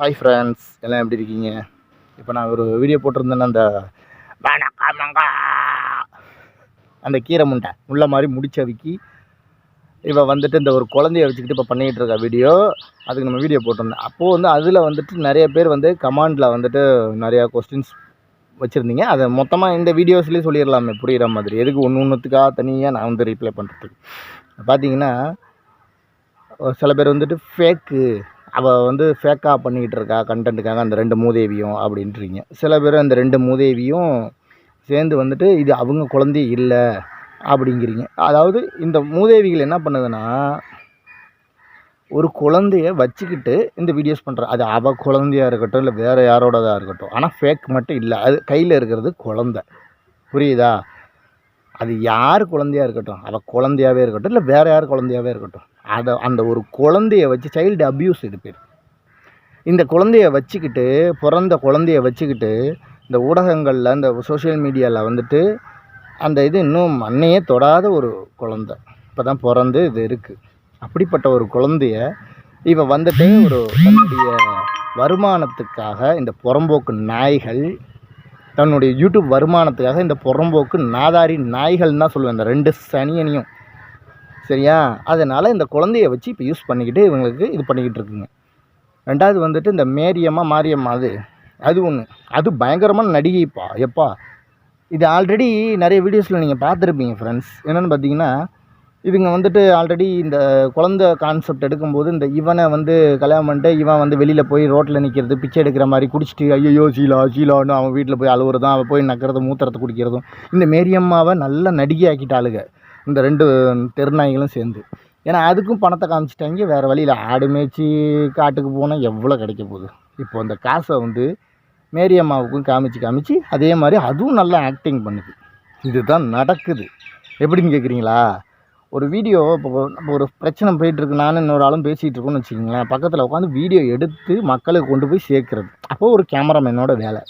Hi friends எல்லாம் எப்படி இருக்கீங்க? இப்போ நான் ஒரு வீடியோ போட்டிருந்தேன்னா அந்த அந்த கீரை முண்டை உள்ள மாதிரி முடிச்சவிக்கி இவ வந்துட்டு இந்த ஒரு குழந்தைய வச்சுக்கிட்டு இப்போ பண்ணிக்கிட்டு இருக்கா வீடியோ அதுக்கு நம்ம வீடியோ போட்டிருந்தேன். அப்போது வந்து அதில் வந்துட்டு நிறைய பேர் வந்து கமாண்டில் வந்துட்டு நிறையா கொஸ்டின்ஸ் வச்சுருந்தீங்க. அதை மொத்தமாக இந்த வீடியோஸ்லேயே சொல்லிடலாமே புரிகிற மாதிரி. எதுக்கு ஒன்று ஒன்றுத்துக்காக தனியாக நான் வந்து ரிப்ளை பண்ணுறதுக்கு பார்த்தீங்கன்னா சில பேர் வந்துட்டு ஃபேக்கு அவள் வந்து ஃபேக்காக பண்ணிக்கிட்டு இருக்கா கண்டென்ட்டுக்காக அந்த ரெண்டு மூதேவியும் அப்படின்றீங்க. சில பேர் அந்த ரெண்டு மூதேவியும் சேர்ந்து வந்துட்டு இது அவங்க குழந்தை இல்லை அப்படிங்கிறீங்க. அதாவது இந்த மூதேவிகள் என்ன பண்ணுதுன்னா ஒரு குழந்தைய வச்சுக்கிட்டு இந்த வீடியோஸ் பண்ணுற அது அவள் குழந்தையாக இருக்கட்டும் இல்லை வேறு யாரோடதாக இருக்கட்டும். ஆனால் ஃபேக் மட்டும் இல்லை. அது கையில் இருக்கிறது குழந்தை. புரியுதா? அது யார் குழந்தையா இருக்கட்டும்? அவள் குழந்தையாகவே இருக்கட்டும் இல்லை வேறு யார் குழந்தையாவே இருக்கட்டும். அதை அந்த ஒரு குழந்தைய வச்சு சைல்டு அப்யூஸ் இது பேர். இந்த குழந்தைய வச்சுக்கிட்டு பிறந்த குழந்தைய வச்சுக்கிட்டு இந்த ஊடகங்களில் இந்த சோஷியல் மீடியாவில் வந்துட்டு அந்த இது இன்னும் மண்ணையே தொடாத ஒரு குழந்தை. இப்போ தான் பிறந்து இது இருக்குது அப்படிப்பட்ட ஒரு குழந்தைய இவன் வந்துட்டு ஒரு தன்னுடைய வருமானத்துக்காக இந்த புறம்போக்கு நாய்கள் தன்னுடைய யூடியூப் வருமானத்துக்காக இந்த புறம்போக்கு நாதாரி நாய்கள்னு தான் சொல்லுவேன். இந்த ரெண்டு சனியனையும். சரியா? அதனால் இந்த குழந்தைய வச்சு இப்போ யூஸ் பண்ணிக்கிட்டு இவங்களுக்கு இது பண்ணிக்கிட்டு இருக்குங்க. ரெண்டாவது வந்துட்டு இந்த மேரியம்மா மாரியம்மா அது அது ஒன்று அது பயங்கரமான நடிகைப்பா எப்பா. இது ஆல்ரெடி நிறைய வீடியோஸில் நீங்கள் பார்த்துருப்பீங்க ஃப்ரெண்ட்ஸ் என்னென்னு பார்த்தீங்கன்னா இதுங்க வந்துட்டு ஆல்ரெடி இந்த குழந்த கான்செப்ட் எடுக்கும்போது இந்த இவனை வந்து கல்யாணம் பண்ணிட்டு இவன் வந்து வெளியில் போய் ரோட்டில் நிற்கிறது பிச்சை எடுக்கிற மாதிரி குடிச்சிட்டு ஐயோ சீலா சீலான்னு அவன் வீட்டில் போய் அழுவுறதும் அவன் போய் நக்கிறதும் மூத்திரத்தை குடிக்கிறதும் இந்த மேரியம்மாவை நல்ல நடிகை ஆக்கிட்டாளுங்க இந்த ரெண்டு தெருநாய்களும் சேர்ந்து. ஏன்னா அதுக்கும் பணத்தை காமிச்சிட்டாங்க. வேறு வழியில் ஆடு மேய்ச்சி காட்டுக்கு போனால் எவ்வளோ கிடைக்க போகுது? இப்போ அந்த காசை வந்து மேரியம்மாவுக்கும் காமிச்சு காமிச்சு அதே மாதிரி அதுவும் நல்லா ஆக்டிங் பண்ணுது. இதுதான் நடக்குது. எப்படின்னு கேட்குறீங்களா ஒரு வீடியோ இப்போ நம்ம ஒரு பிரச்சனை போயிட்டுருக்கு. நானும் இன்னொரு ஆளும் பேசிகிட்டு இருக்கோம்னு வச்சுக்கோங்களேன். பக்கத்தில் உட்காந்து வீடியோ எடுத்து மக்களுக்கு கொண்டு போய் சேர்க்குறது. அப்போது ஒரு கேமராமேனோட வேலை.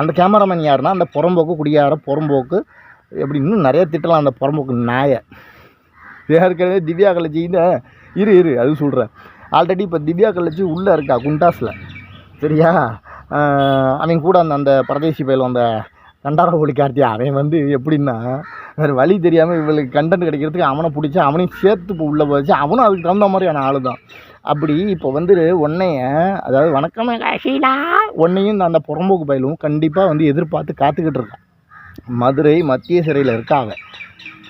அந்த கேமராமேன் யாருன்னா அந்த புறம்போக்கு குடியார புறம்போக்கு எப்படி இன்னும் நிறைய திட்டலாம் அந்த புறம்போக்கு நாயை. ஏற்கனவே திவ்யா கலஜின்னு இரு இரு அது சொல்கிறேன் ஆல்ரெடி இப்போ திவ்யா கலஜி உள்ளே இருக்கா குண்டாஸில். சரியா? அவன் கூட அந்த அந்த பரதேசி பயில் அந்த கண்டாரபொலி கார்த்தியா அவன் வந்து எப்படின்னா வேறு வழி தெரியாமல் இவளுக்கு கண்டென்ட் கிடைக்கிறதுக்கு அவனை பிடிச்சி அவனையும் சேர்த்து இப்போ உள்ளே போச்சு அவனும் அதுக்கு தகுந்த மாதிரியான ஆளு தான் அப்படி இப்போ வந்து உன்னைய அதாவது வணக்கம் காஷிலா உன்னையும் இந்த அந்த புறம்போக்கு பயிலும் கண்டிப்பாக வந்து எதிர்பார்த்து காத்துக்கிட்டு இருக்கான். மதுரை மத்திய சிறையில் இருக்காங்க.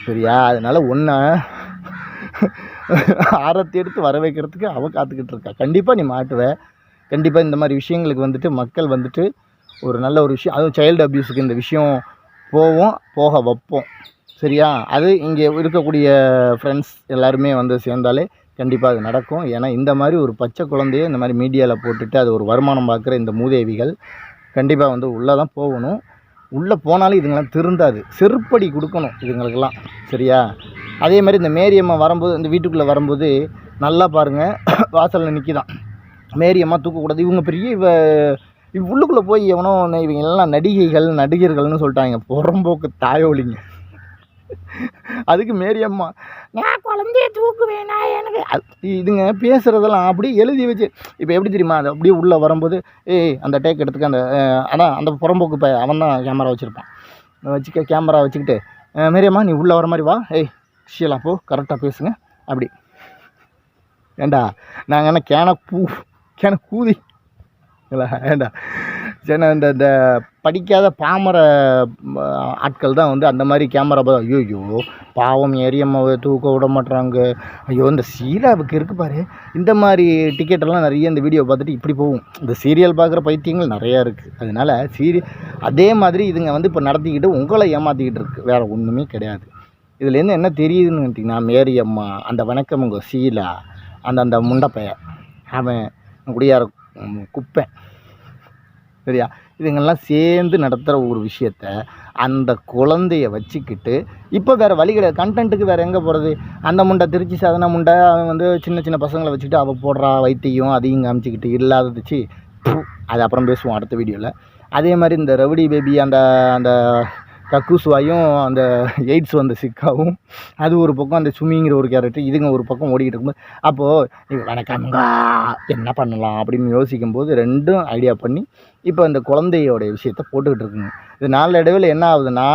சரியா? அதனால் ஒன்றை ஆரத்தி எடுத்து வர வைக்கிறதுக்கு அவள் காத்துக்கிட்டு இருக்கா. கண்டிப்பாக நீ மாட்டுவ. கண்டிப்பாக இந்த மாதிரி விஷயங்களுக்கு வந்துட்டு மக்கள் வந்துட்டு ஒரு நல்ல ஒரு விஷயம் அதுவும் சைல்டு அப்யூஸுக்கு இந்த விஷயம் போவோம் போக வைப்போம். சரியா? அது இங்கே இருக்கக்கூடிய ஃப்ரெண்ட்ஸ் எல்லாருமே வந்து சேர்ந்தாலே கண்டிப்பாக அது நடக்கும். ஏன்னா இந்த மாதிரி ஒரு பச்சை குழந்தைய இந்த மாதிரி மீடியாவில் போட்டுட்டு அது ஒரு வருமானம் பார்க்குற இந்த மூதேவிகள் கண்டிப்பாக வந்து உள்ளே தான் போகணும். உள்ளே போனாலும் இதுங்களாம் திருந்தாது. செருப்படி கொடுக்கணும் இதுங்களுக்கெல்லாம். சரியா? அதே மாதிரி இந்த மேரியம்மா வரும்போது இந்த வீட்டுக்குள்ளே வரும்போது நல்லா பாருங்கள் வாசலில் நிற்கிதான் மேரியம்மா தூக்கக்கூடாது. இவங்க பெரிய இவ இவ்வளுக்குள்ளே உள்ளுக்குள்ளே போய் எவனோ இவங்க எல்லாம் நடிகைகள் நடிகர்கள்னு சொல்லிட்டாங்க. புறம்போக்கு தாயோலிங்க. அதுக்கு மேரியம்மா நான் குழந்தைய தூக்குவேனா எனக்கு? இதுங்க பேசுகிறதெல்லாம் அப்படியே எழுதி வச்சு இப்போ எப்படி தெரியுமா அது அப்படியே உள்ளே வரும்போது ஏய் அந்த டேக் எடுத்துக்க அந்த அதான் அந்த புறம்போக்கு இப்போ அவன் தான் கேமரா வச்சுருப்பான். வச்சுக்க கேமரா வச்சுக்கிட்டு மேரியம்மா நீ உள்ளே வர மாதிரி வா ஏய் ஷீலா போ கரெக்டாக பேசுங்க. அப்படி. ஏண்டா நாங்கள் என்ன கேன பூ கேன கூதி இல்லை ஏண்டா சரி இந்த இந்த படிக்காத பாமர ஆட்கள் தான் வந்து அந்த மாதிரி கேமரா ஐயோ ஐயோ பாவம் ஏரியம்மாவை தூக்க விட மாட்டுறாங்க ஐயோ இந்த சீலாவுக்கு இருக்கு பாரு. இந்த மாதிரி டிக்கெட்டெல்லாம் நிறைய இந்த வீடியோ பார்த்துட்டு இப்படி போகும். இந்த சீரியல் பார்க்குற பைத்தியங்கள் நிறையா இருக்குது அதனால் சீரி அதே மாதிரி இதுங்க வந்து இப்போ நடத்திக்கிட்டு உங்களை ஏமாற்றிக்கிட்டு இருக்குது வேறு ஒன்றுமே கிடையாது. இதுலேருந்து என்ன தெரியுதுன்னு கேட்டிங்கன்னா மேரியம்மா அந்த வணக்கம் உங்கள் சீலா அந்த அந்த முண்டப்பைய அவன் குடியார குப்பை. சரியா? இதுங்கெல்லாம் சேர்ந்து நடத்துகிற ஒரு விஷயத்த அந்த குழந்தைய வச்சுக்கிட்டு இப்போ வேறு வழி கிடையாது. கண்டென்ட்டுக்கு வேறு எங்கே போகிறது அந்த முண்டை திருச்சி சாதன முண்டை அவன் வந்து சின்ன சின்ன பசங்களை வச்சுக்கிட்டு அவள் போடுறா வைத்தியம் அதையும் காமிச்சிக்கிட்டு இல்லாததுச்சு அது அப்புறம் பேசுவோம் அடுத்த வீடியோவில் அதே மாதிரி இந்த ரவுடி பேபி அந்த அந்த கக்கூசுவாயும் அந்த எய்ட்ஸ் வந்த சிக்காவும் அது ஒரு பக்கம் அந்த சுமிங்கிற ஒரு கேரக்டர் இதுங்க ஒரு பக்கம் ஓடிக்கிட்டு இருக்கும்போது அப்போது வணக்கம்ங்க என்ன பண்ணலாம்? அப்படின்னு யோசிக்கும்போது ரெண்டும் ஐடியா பண்ணி இப்போ அந்த குழந்தையோட விஷயத்த போட்டுக்கிட்டு இருக்குங்க. இது நாளடைவில் என்ன ஆகுதுன்னா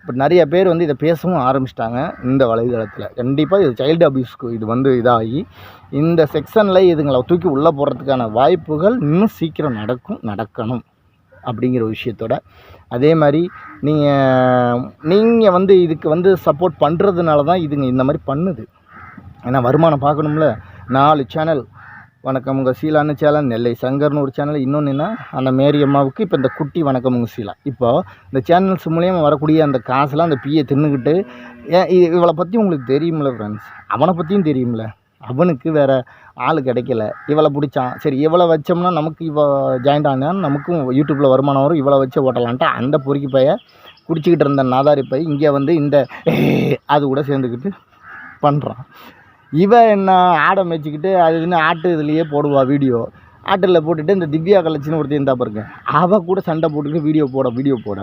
இப்போ நிறைய பேர் வந்து இதை பேசவும் ஆரம்பிச்சிட்டாங்க இந்த வலைதளத்தில். கண்டிப்பாக இது சைல்டு அபியூஸ்க்கு இது வந்து இதாகி இந்த செக்ஷனில் இதுங்களை தூக்கி உள்ளே போடுறதுக்கான வாய்ப்புகள் இன்னும் சீக்கிரம் நடக்கும் நடக்கணும். அப்படிங்கிற விஷயத்தோட. அதே மாதிரி நீங்கள் நீங்கள் வந்து இதுக்கு வந்து சப்போர்ட் பண்ணுறதுனால தான் இதுங்க இந்த மாதிரி பண்ணுது. ஏன்னா வருமானம் பார்க்கணும்ல. நாலு சேனல் வணக்கம் உங்கள் சீலான்னு சேனல் நெல்லை சங்கர்னு ஒரு சேனல் இன்னொன்று என்ன? அந்த மேரி அம்மாவுக்கு இப்போ இந்த குட்டி வணக்கம் உங்கள் சீலா. இப்போது இந்த சேனல்ஸ் மூலியமாக வரக்கூடிய அந்த காசுலாம் அந்த பீயை தின்னுக்கிட்டு ஏன் இ- இவளை பற்றி உங்களுக்கு தெரியுமில்ல ஃப்ரெண்ட்ஸ் அவனை பற்றியும் தெரியுமில்ல அவனுக்கு வேறு ஆள் கிடைக்கல. இவளை பிடிச்சான். சரி இவளை வச்சோம்னா நமக்கு இவ ஜாயிண்ட் ஆனா நமக்கும் யூடியூப்பில் வருமானம் வரும். இவளை வச்சு ஓட்டலான்ட்டு அந்த பொறுக்கி பைய குடிச்சிக்கிட்டு இருந்த நாதாரி பை இங்கே வந்து இந்த அது கூட சேர்ந்துக்கிட்டு பண்ணுறான் இவன் என்ன ஆடை மேய்ச்சிக்கிட்டு அது இன்னும் ஆட்டு இதுலேயே போடுவா வீடியோ ஆட்டில் போட்டுட்டு இந்த திவ்யா கலச்சின்னு ஒருத்தையும் தான் பாருங்க. அவள் கூட சண்டை போட்டுக்கிட்டு வீடியோ போட வீடியோ போட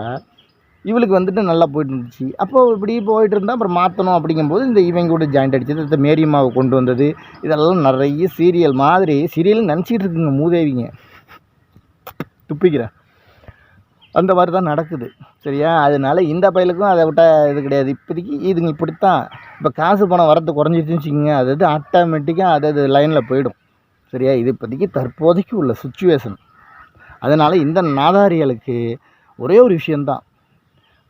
இவளுக்கு வந்துட்டு நல்லா போயிட்டு இருந்துச்சு அப்போ இப்படி போயிட்டு இருந்தால் அப்புறம் மாற்றணும் அப்படிங்கும்போது இந்த இவங்க கூட ஜாயிண்ட் அடிச்சது இந்த மேரியம்மாவை கொண்டு வந்தது இதெல்லாம் நிறைய சீரியல் மாதிரி சீரியல் நினச்சிட்டு இருக்குங்க மூதேவிங்க. துப்பிக்கிறேன். அந்த மாதிரி தான் நடக்குது. சரியா? அதனால இந்த பயலுக்கும் அதை விட்டால் இது கிடையாது. இப்போதைக்கு இதுங்க இப்படித்தான். இப்போ காசு பணம் வரது குறைஞ்சிருச்சுன்னு வச்சுக்கோங்க அது அது ஆட்டோமேட்டிக்காக அது அது லைனில் போயிடும். சரியா? இது இப்போதைக்கு தற்போதைக்கு உள்ள சுச்சுவேஷன் அதனால் இந்த நாதாரிகளுக்கு ஒரே ஒரு விஷயந்தான்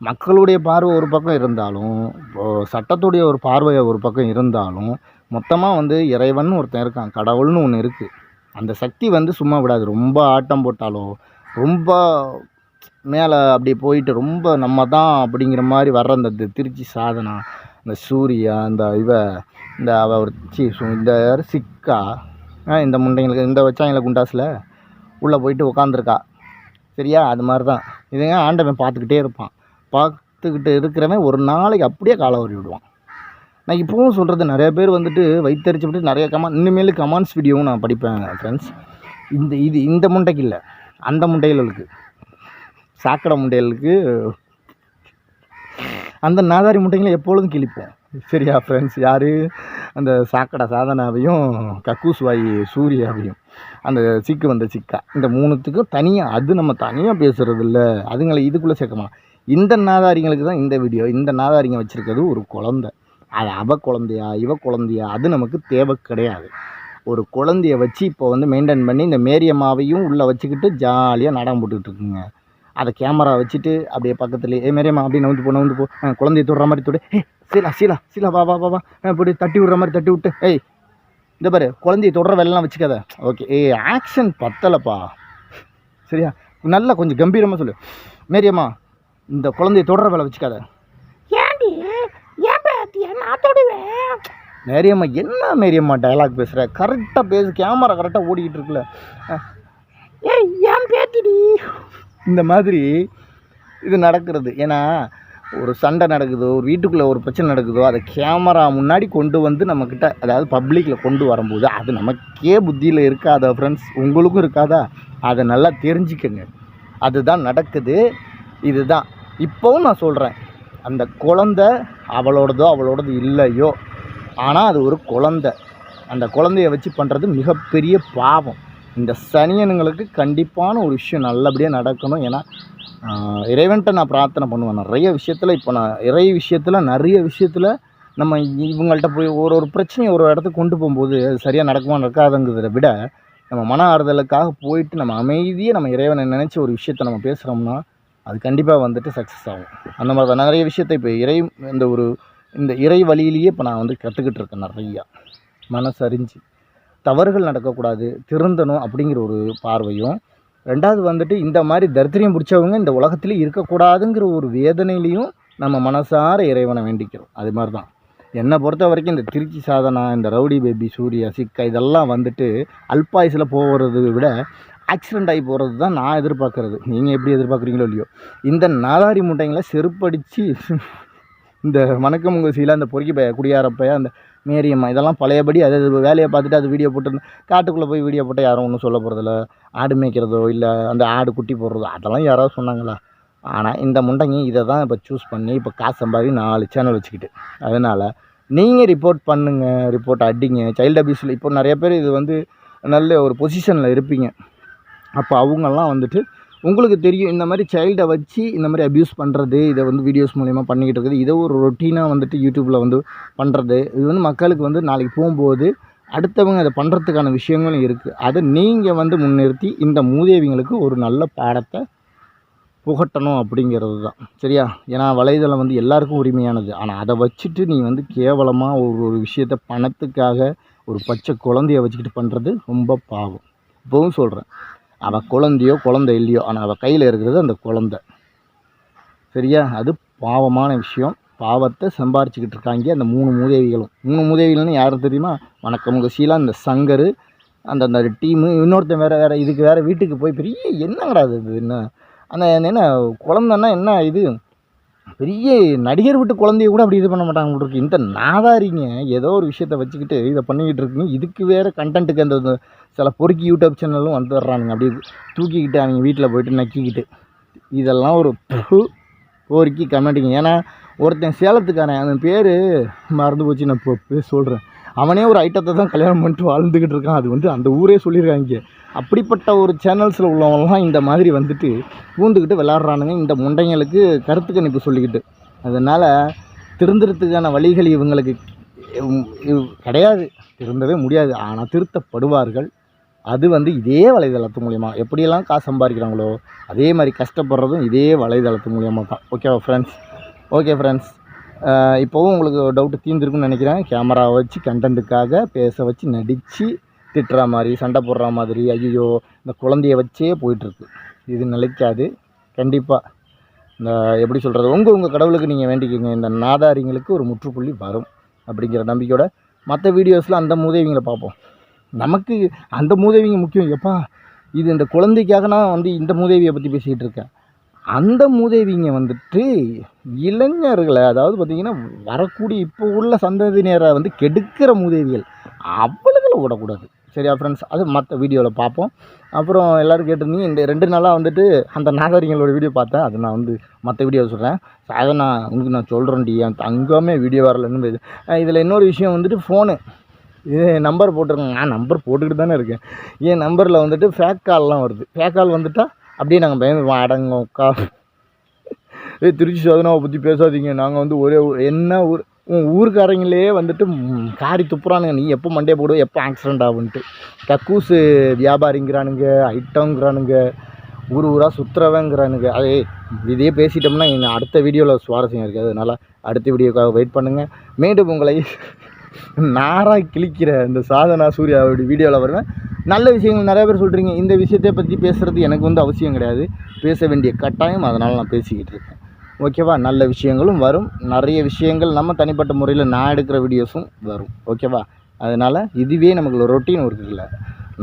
மக்களுடைய பார்வை ஒரு பக்கம் இருந்தாலும் இப்போது சட்டத்துடைய ஒரு பார்வை ஒரு பக்கம் இருந்தாலும் மொத்தமாக வந்து இறைவன் ஒருத்தன் இருக்கான் கடவுள்னு ஒன்று இருக்குது அந்த சக்தி வந்து சும்மா விடாது. ரொம்ப ஆட்டம் போட்டாலோ ரொம்ப மேலே அப்படி போயிட்டு ரொம்ப நம்ம தான் அப்படிங்கிற மாதிரி வர்ற அந்த திருச்சி சாதனா இந்த சூர்யா இந்த இவ இந்த அவ ஒரு சி இந்த யாரு? சிக்கா. இந்த முண்டைங்களுக்கு இந்த வச்சாங்களே குண்டாஸில்? உள்ளே போயிட்டு உக்காந்துருக்கா. சரியா? அது மாதிரி தான். இதுங்க ஆண்டவன் பார்த்துக்கிட்டே இருப்பான். பார்த்துக்கிட்டு இருக்கிறவன் ஒரு நாளைக்கு அப்படியே காலை ஓரி விடுவான். நான் இப்போவும் சொல்கிறது நிறையா பேர் வந்துட்டு வைத்தறிச்சுட்டு நிறைய கமெண்ட் இனிமேல் கமான்ஸ் வீடியோவும் நான் படிப்பேன் ஃப்ரெண்ட்ஸ் இந்த இது இந்த முண்டைக்கு இல்லை. அந்த முண்டைகளுக்கு. சாக்கடை முண்டைகளுக்கு. அந்த நாதாரி முட்டைகளை எப்பொழுதும் கிழிப்போம். சரியா ஃப்ரெண்ட்ஸ் யார்? அந்த சாக்கடை சாதனாவையும் கக்கூஸ்வாய் சூர்யாவையும். அந்த சிக்கு வந்த சிக்கா. இந்த மூணுத்துக்கும் தனியாக அது நம்ம தனியாக பேசுகிறது இல்லை அதுங்களை இதுக்குள்ளே சேர்க்கமா இந்த நாதாரிங்களுக்கு தான் இந்த வீடியோ இந்த நாதாரிங்க வச்சுருக்கிறது ஒரு குழந்தை. அது அவ குழந்தையா இவ குழந்தையா அது நமக்கு தேவை கிடையாது. ஒரு குழந்தைய வச்சு இப்போ வந்து மெயின்டைன் பண்ணி இந்த மேரியம்மாவையும் உள்ளே வச்சுக்கிட்டு ஜாலியாக நாடகம் போட்டுக்கிட்டு இருக்குங்க. அதை கேமரா வச்சுட்டு அப்படியே பக்கத்துலேயே ஏ மேரியம்மா அப்படி நவுந்து போ நவுந்து போ. குழந்தைய தொடுற மாதிரி தொடு. ஏய் சீலா சீலா சீலா வா வா வா வா. இப்படி தட்டி விடுற மாதிரி தட்டி விட்டு ஏய் இந்த பாரு குழந்தைய தொடுற வேலைலாம் வச்சுக்காத. ஓகே ஏய் ஆக்ஷன் பத்தலைப்பா. சரியா? நல்லா கொஞ்சம் கம்பீரமாக சொல்லு. மேரியம்மா இந்த குழந்தைய தொடர வேலை வச்சுக்காத. ஏண்டி? ஏன் பேத்திய நான் தொடுவேன்? மேரியம்மா என்ன மேரியம்மா டயலாக் பேசுகிற கரெக்டாக பேசு கேமரா கரெக்டாக ஓடிக்கிட்டு இருக்குல்ல. ஏய் ஏன் பேத்திடி? இந்த மாதிரி இது நடக்கிறது. ஏன்னா ஒரு சண்டை நடக்குதோ ஒரு வீட்டுக்குள்ளே ஒரு பிரச்சனை நடக்குதோ அதை கேமரா முன்னாடி கொண்டு வந்து நம்மக்கிட்ட அதாவது பப்ளிக்கில் கொண்டு வரும்போது அது நமக்கே புத்தியில் இருக்காதா ஃப்ரெண்ட்ஸ் உங்களுக்கும் இருக்காதா? அதை நல்லா தெரிஞ்சுக்கங்க. அதுதான் நடக்குது. இதுதான். இப்போவும் நான் சொல்கிறேன் அந்த குழந்த அவளோடதோ அவளோடது இல்லையோ ஆனால் அது ஒரு குழந்தை. அந்த குழந்தைய வச்சு பண்ணுறது மிகப்பெரிய பாவம். இந்த சனியனுங்களுக்கு கண்டிப்பான ஒரு விஷயம் நல்லபடியாக நடக்கணும். ஏன்னா இறைவன்ட்ட நான் பிரார்த்தனை பண்ணுவேன். நிறைய விஷயத்தில் இப்போ நான் இறை விஷயத்தில் நிறைய விஷயத்தில் நம்ம இவங்கள்ட்ட போய் ஒரு ஒரு பிரச்சனையை ஒரு இடத்துக்கு கொண்டு போகும்போது அது சரியாக நடக்குமா நடக்காதுங்கிறத விட நம்ம மன ஆறுதலுக்காக போயிட்டு நம்ம அமைதியாக நம்ம இறைவனை நினச்சி ஒரு விஷயத்தை நம்ம பேசுகிறோம்னா அது கண்டிப்பாக வந்துட்டு சக்ஸஸ் ஆகும். அந்த மாதிரி தான். நிறைய விஷயத்தை இப்போ இறை இந்த ஒரு இந்த இறை வழியிலேயே இப்போ நான் வந்து கற்றுக்கிட்டு இருக்கேன் நிறையா. மனசறிஞ்சு தவறுகள் நடக்கக்கூடாது திருந்தணும் அப்படிங்கிற ஒரு பார்வையும் ரெண்டாவது வந்துட்டு இந்த மாதிரி தரித்திரியம் பிடிச்சவங்க இந்த உலகத்திலே இருக்கக்கூடாதுங்கிற ஒரு வேதனையிலையும் நம்ம மனசார இறைவனை வேண்டிக்கிறோம். அது மாதிரி தான். என்னை பொறுத்த வரைக்கும் இந்த திருச்சி சாதனா இந்த ரவுடி பேபி சூர்யா சிக்கா இதெல்லாம் வந்துட்டு அல்பாயுசில் போகிறத விட ஆக்சிடெண்ட் ஆகி போகிறது தான் நான் எதிர்பார்க்குறது. நீங்கள் எப்படி எதிர்பார்க்குறீங்களோ இல்லையோ. இந்த நாதாரி முட்டைங்களை செருப்படித்து இந்த வணக்கம் உங்கள் சீலா இந்த பொறுக்கி பைய குடியாரப்பைய அந்த மேரியம்மா இதெல்லாம் பழையபடி அது அது வேலையை பார்த்துட்டு அது வீடியோ போட்டு காட்டுக்குள்ளே போய் வீடியோ போட்டால் யாரும் ஒன்றும் சொல்ல போகிறதில்ல ஆடு மேய்க்கிறதோ இல்லை அந்த ஆடு குட்டி போடுறதோ அதெல்லாம் யாராவது சொன்னாங்களா? ஆனால் இந்த முண்டங்க இதை தான் இப்போ சூஸ் பண்ணி இப்போ காசு சம்பாதி நாலு சேனல் வச்சுக்கிட்டு. அதனால் நீங்கள் ரிப்போர்ட் பண்ணுங்க ரிப்போர்ட் அடிங்க. சைல்டு அபியூஸில் இப்போ நிறைய பேர் இது வந்து நல்ல ஒரு பொசிஷனில் இருப்பீங்க. அப்போ அவங்கெல்லாம் வந்துட்டு உங்களுக்கு தெரியும் இந்த மாதிரி சைல்டை வச்சு இந்த மாதிரி அப்யூஸ் பண்ணுறது இதை வந்து வீடியோஸ் மூலிமா பண்ணிக்கிட்டு இருக்குது இதை ஒரு ரொட்டீனாக வந்துட்டு யூடியூப்பில் வந்து பண்ணுறது இது வந்து மக்களுக்கு வந்து நாளைக்கு போகும்போது அடுத்தவங்க அதை பண்ணுறதுக்கான விஷயங்களும் இருக்குது அதை நீங்கள் வந்து முன்னிறுத்தி இந்த மூதேவிங்களுக்கு ஒரு நல்ல பாடத்தை புகட்டணும் அப்படிங்கிறது தான். சரியா? ஏன்னா வலைதளம் வந்து எல்லாருக்கும் உரிமையானது. ஆனால் அதை வச்சுட்டு நீ வந்து கேவலமாக ஒரு ஒரு விஷயத்த பணத்துக்காக ஒரு பச்சை குழந்தைய வச்சுக்கிட்டு பண்ணுறது ரொம்ப பாவம். இப்போவும் சொல்கிறேன் அவள் குழந்தையோ குழந்தை இல்லையோ ஆனால் அவள் கையில் இருக்கிறது அந்த குழந்தை. சரியா? அது பாவமான விஷயம். பாவத்தை சம்பாரிச்சுக்கிட்டு இருக்காங்க அந்த மூணு மூதேவிகளும். மூணு மூதேவிகள்னு யாரும் தெரியுமா? வணக்கம் சீலா இந்த சங்கர் அந்த அந்த டீமு இன்னொருத்தன் வேறு வேறு இதுக்கு வேறு வீட்டுக்கு போய் பெரிய என்னங்கடா அது என்ன? அந்த என்ன குழந்தைன்னா என்ன இது? பெரிய நடிகர் விட்டு குழந்தைய கூட அப்படி இது பண்ண மாட்டாங்க இருக்கு. இந்த நாதாரிங்க ஏதோ ஒரு விஷயத்த வச்சுக்கிட்டு இதை பண்ணிக்கிட்டு இருக்குங்க. இதுக்கு வேறு கண்டென்ட்டுக்கு அந்த சில பொறுக்கி யூடியூப் சேனலும் வந்துடுறானுங்க அப்படியே தூக்கிக்கிட்டு அவங்க வீட்டில் போயிட்டு நக்கிக்கிட்டு. இதெல்லாம் ஒரு கோரிக்கை கமெண்டிங்க. ஏன்னா ஒருத்தன் சேலத்துக்காரன் அவன் பேர் மறந்து போச்சு. நான் இப்போ சொல்கிறேன் அவனே ஒரு ஐட்டத்தை தான் கல்யாணம் பண்ணிட்டு வாழ்ந்துக்கிட்டு இருக்கான். அது வந்து அந்த ஊரே சொல்லியிருக்காங்க அப்படிப்பட்ட ஒரு சேனல்ஸில் உள்ளவங்களாம் இந்த மாதிரி வந்துட்டு பூந்துக்கிட்டு விளாட்றானுங்க இந்த முண்டைங்களுக்கு கருத்து கணிப்பு சொல்லிக்கிட்டு. அதனால் திருந்துறதுக்கான வழிகள் இவங்களுக்கு இவ்- கிடையாது. திருந்தவே முடியாது. ஆனால் திருத்தப்படுவார்கள். அது வந்து இதே வலைதளத்து மூலிமா எப்படியெல்லாம் காசு சம்பாதிக்கிறாங்களோ அதே மாதிரி கஷ்டப்படுறதும் இதே வலைதளத்து மூலியமாக தான். ஓகேவா ஃப்ரெண்ட்ஸ் ஓகே ஃப்ரெண்ட்ஸ் இப்போவும் உங்களுக்கு டவுட்டு தீர்ந்துருக்குன்னு நினைக்கிறேன். கேமராவை வச்சு கண்டென்ட்டுக்காக பேச வச்சு நடித்து திட்டுற மாதிரி சண்டை போடுற மாதிரி ஐயோ இந்த குழந்தைய வச்சே போயிட்டுருக்கு. இது நிலைக்காது. கண்டிப்பாக இந்த எப்படி சொல்கிறது உங்கள் உங்கள் கடவுளுக்கு நீங்கள் வேண்டிக்கோங்க. இந்த நாதாரிங்களுக்கு ஒரு முற்றுப்புள்ளி வரும் அப்படிங்கிற நம்பிக்கையோட மற்ற வீடியோஸில் அந்த மூதேவிங்களை பார்ப்போம். நமக்கு அந்த மூதேவிங்க முக்கியம். எப்பா இது இந்த குழந்தைக்காக நான் வந்து இந்த மூதேவியை பற்றி பேசிகிட்டு இருக்கேன். அந்த மூதேவிங்க வந்துட்டு இளைஞர்களை அதாவது பார்த்திங்கன்னா வரக்கூடிய இப்போ உள்ள சந்ததியினரை வந்து கெடுக்கிற மூதேவிகள். அவ்வளோதுல விடக்கூடாது சரியா ஃப்ரெண்ட்ஸ் அது மற்ற வீடியோவில் பார்ப்போம் அப்புறம் எல்லோரும் கேட்டிருந்தீங்க இந்த ரெண்டு நாளாக வந்துட்டு அந்த நாகரிகங்களோட வீடியோ பார்த்தேன். அது நான் வந்து மற்ற வீடியோ சொல்கிறேன் ஸோ அதை நான் உங்களுக்கு நான் சொல்கிறேன்டி என் அங்கேயுமே வீடியோ வரலன்னு இதில் இன்னொரு விஷயம் வந்துட்டு ஃபோனு இது நம்பர் போட்டிருக்கேன் நான் நம்பர் போட்டுக்கிட்டு தானே இருக்கேன். என் நம்பரில் வந்துட்டு ஃபேக் கால்லாம் வருது. ஃபேக் கால் வந்துட்டால் அப்படியே நாங்கள் பயந்துருவோம். அடங்கோக்கா. ஏ திருச்சி சோதனாவை பற்றி பேசாதீங்க. நாங்கள் வந்து ஒரே என்ன ஊர் உன் ஊருக்காரங்களே வந்துட்டு காரி துப்புறானுங்க. நீ எப்போ மண்டே போடுவோ? எப்போ ஆக்சிடெண்ட் ஆகுன்ட்டு கக்கூசு வியாபாரிங்கிறானுங்க ஐட்டங்கிறானுங்க ஊர் ஊராக சுற்றுறவங்கிறானுங்க அதே இதே பேசிட்டோம்னா என்ன அடுத்த வீடியோவில் சுவாரஸ்யம் இருக்குது அதனால் அடுத்த வீடியோக்காக வெயிட் பண்ணுங்கள் மீண்டும் உங்களை நாராக கிழிக்கிற இந்த சாதனா சூர்யாவுடைய வீடியோவில் வருவேன். நல்ல விஷயங்கள் நிறைய பேர் சொல்கிறீங்க இந்த விஷயத்தை பற்றி பேசுகிறது எனக்கு வந்து அவசியம் கிடையாது. பேச வேண்டிய கட்டாயம் அதனால் நான் பேசிக்கிட்டு இருக்கேன். ஓகேவா? நல்ல விஷயங்களும் வரும். நிறைய விஷயங்கள் நம்ம தனிப்பட்ட முறையில் நான் எடுக்கிற வீடியோஸும் வரும். ஓகேவா? அதனால் இதுவே நமக்கு ரொட்டீன் இருக்குல்ல.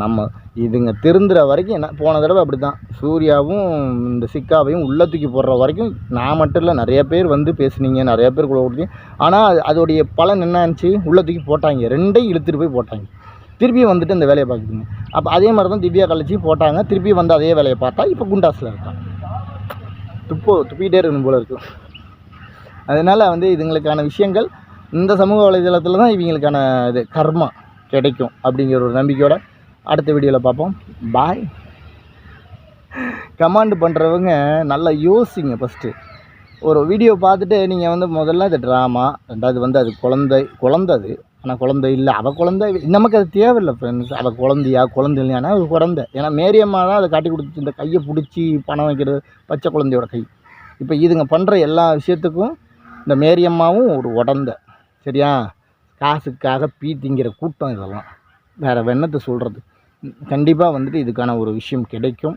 நம்ம இதுங்க திருந்துற வரைக்கும் என்ன போன தடவை அப்படி தான் சூர்யாவும் இந்த சிக்காவையும் உள்ள தூக்கி போடுற வரைக்கும் நான் மட்டும் இல்லை நிறைய பேர் வந்து பேசுனீங்க நிறைய பேர் கூட கொடுத்தீங்க ஆனால் அதோடைய பலன் என்ன இருந்துச்சு உள்ள தூக்கி போட்டாங்க. ரெண்டையும் இழுத்துட்டு போய் போட்டாங்க. திருப்பி வந்துட்டு இந்த வேலையை பார்க்குதுங்க. அப்போ அதே மாதிரி தான் திவ்யா கழிச்சு போட்டாங்க. திருப்பி வந்து அதே வேலையை பார்த்தா இப்போ குண்டாஸில் இருக்கான் துப்போ துப்பிக்கிட்டே இருக்கணும் போல இருக்கும் அதனால் வந்து இதுங்களுக்கான விஷயங்கள் இந்த சமூக வலைதளத்தில் தான் இவங்களுக்கான இது கர்மா கிடைக்கும் அப்படிங்கிற ஒரு நம்பிக்கையோட அடுத்த வீடியோவில் பார்ப்போம். பாய் கமாண்ட் பண்ணுறவங்க நல்லா யோசிங்க ஃபஸ்ட்டு ஒரு வீடியோ பார்த்துட்டு நீங்கள் வந்து முதல்ல அது ட்ராமா ரெண்டாவது வந்து அது குழந்தை குழந்தை அது ஆனால் குழந்தை இல்லை. அவள் குழந்தை நமக்கு அது தேவையில்லை ஃப்ரெண்ட்ஸ் அவள் குழந்தையா குழந்தை இல்லையானா அது குழந்தை. ஏன்னா மேரியம்மா தான் அதை காட்டி கொடுத்து இந்த கையை பிடிச்சி பணம் வைக்கிறது பச்சை குழந்தையோட கை. இப்போ இதுங்க பண்ணுற எல்லா விஷயத்துக்கும் இந்த மேரியம்மாவும் ஒரு உடந்த. சரியா? காசுக்காக பீ திங்கிற கூட்டம் இதெல்லாம். வேறு வெண்ணத்தை சொல்கிறது கண்டிப்பாக வந்துட்டு இதுக்கான ஒரு விஷயம் கிடைக்கும்.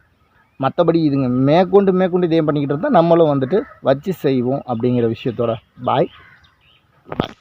மற்றபடி இதுங்க மேற்கொண்டு மேற்கொண்டு இதே பண்ணிக்கிட்டு இருந்தால் நம்மளும் வந்துட்டு வச்சு செய்வோம் அப்படிங்கிற விஷயத்தோட. பாய் பாய்.